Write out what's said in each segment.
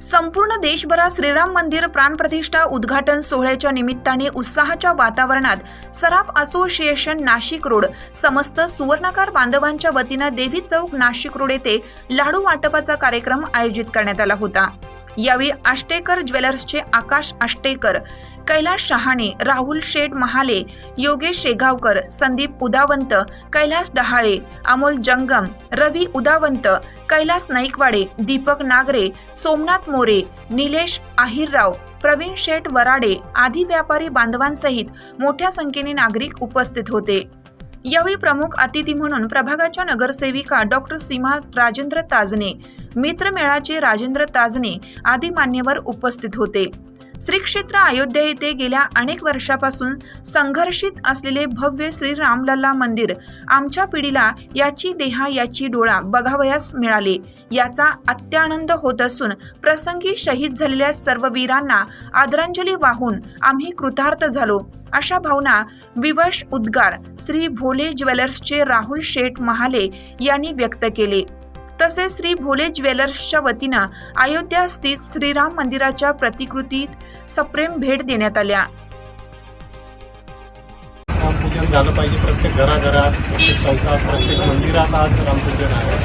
संपूर्ण देशभरात श्रीराम मंदिर प्राणप्रतिष्ठा उद्घाटन सोहळ्याच्या निमित्ताने उत्साहाच्या वातावरणात सराफ असोसिएशन नाशिक रोड समस्त सुवर्णकार बांधवांच्या वतीनं देवी चौक नाशिक रोड येथे लाडू वाटपाचा कार्यक्रम आयोजित करण्यात आला होता. यावेळी आष्टेकर ज्वेलर्सचे आकाश आष्टेकर कैलास शहाणे राहुल शेठ महाले योगेश शेगावकर संदीप उदावंत कैलास डहाळे अमोल जंगम रवी उदावंत कैलास नाईकवाडे दीपक नागरे सोमनाथ मोरे निलेश आहिरराव प्रवीण शेठ वराडे आदी व्यापारी बांधवांसहित मोठ्या संख्येने नागरिक उपस्थित होते. यावेळी प्रमुख अतिथी म्हणून प्रभागाच्या नगरसेविका डॉक्टर सीमा राजेंद्र ताजने मित्रमेळाचे राजेंद्र ताजने आदी मान्यवर उपस्थित होते. श्री क्षेत्र अयोध्या येथे गेल्या अनेक वर्षापासून संघर्षित असलेले भव्य श्री रामलल्ला मंदिर आमच्या पिढीला याची देहा याची डोळा बघावयास मिळाले. याचा अत्यानंद होत असून प्रसंगी शहीद झालेल्या सर्व वीरांना आदरांजली वाहून आम्ही कृतार्थ झालो. अशा भावना विवश उद्गार श्री भोले ज्वेलर्सचे राहुल शेठ महाले यांनी व्यक्त केले. तसेच श्री भोले ज्वेलर्सच्या वतीनं अयोध्या स्थित श्रीराम मंदिराच्या प्रतिकृतीत सप्रेम भेट देण्यात आल्या. रामपूजन झालं पाहिजे प्रत्येक घराघरात प्रत्येक चौकात प्रत्येक मंदिरात आज रामपूजन आहे.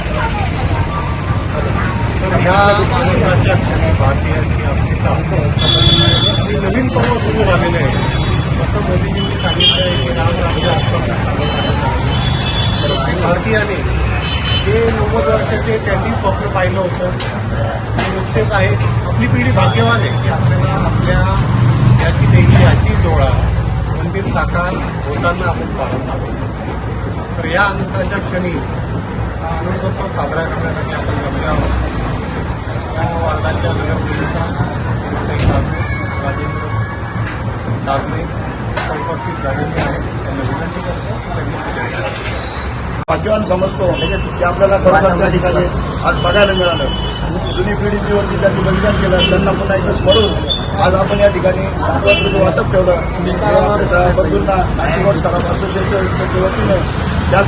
तर ह्या आनंदाच्या क्षणी भारतीयांची अस्मिता आणि नवीन पर्व सुरू झालेले आहे असं मोदीजींनी सांगितलं आहे की राम राज्य आजपासून चालू भारतीयाने हे नव्वद वर्षाचे त्यांनी स्वप्न पाहिलं होतं. नुकतेच आहे. आपली पिढी भाग्यवान आहे की आपल्याला आपल्या याची देही याची डोळा मंदिर साकार होताना आपण पाहत आहोत. तर या आनंदाच्या क्षणी हा आनंदोत्सव साजरा करण्यासाठी आपण जमले आहोत. या वार्डाच्या नगरपालिका राजेंद्र दादले उपस्थित झालेले आहेत. त्यांना विनंती करतो. त्यांनी समजतो. म्हणजे की आपल्याला खरोखर त्या ठिकाणी. आज बघायला मिळालं. जुनी पिढी जीवन त्यांनी बलिदान केलं. त्यांना पुन्हा एकदा स्मरून आज आपण या ठिकाणी रामरात्रीचं वाटप ठेवलं. आपल्या सगळ्या बंधूंना नाशिक सराफ असोसिएशनच्या वतीने त्याच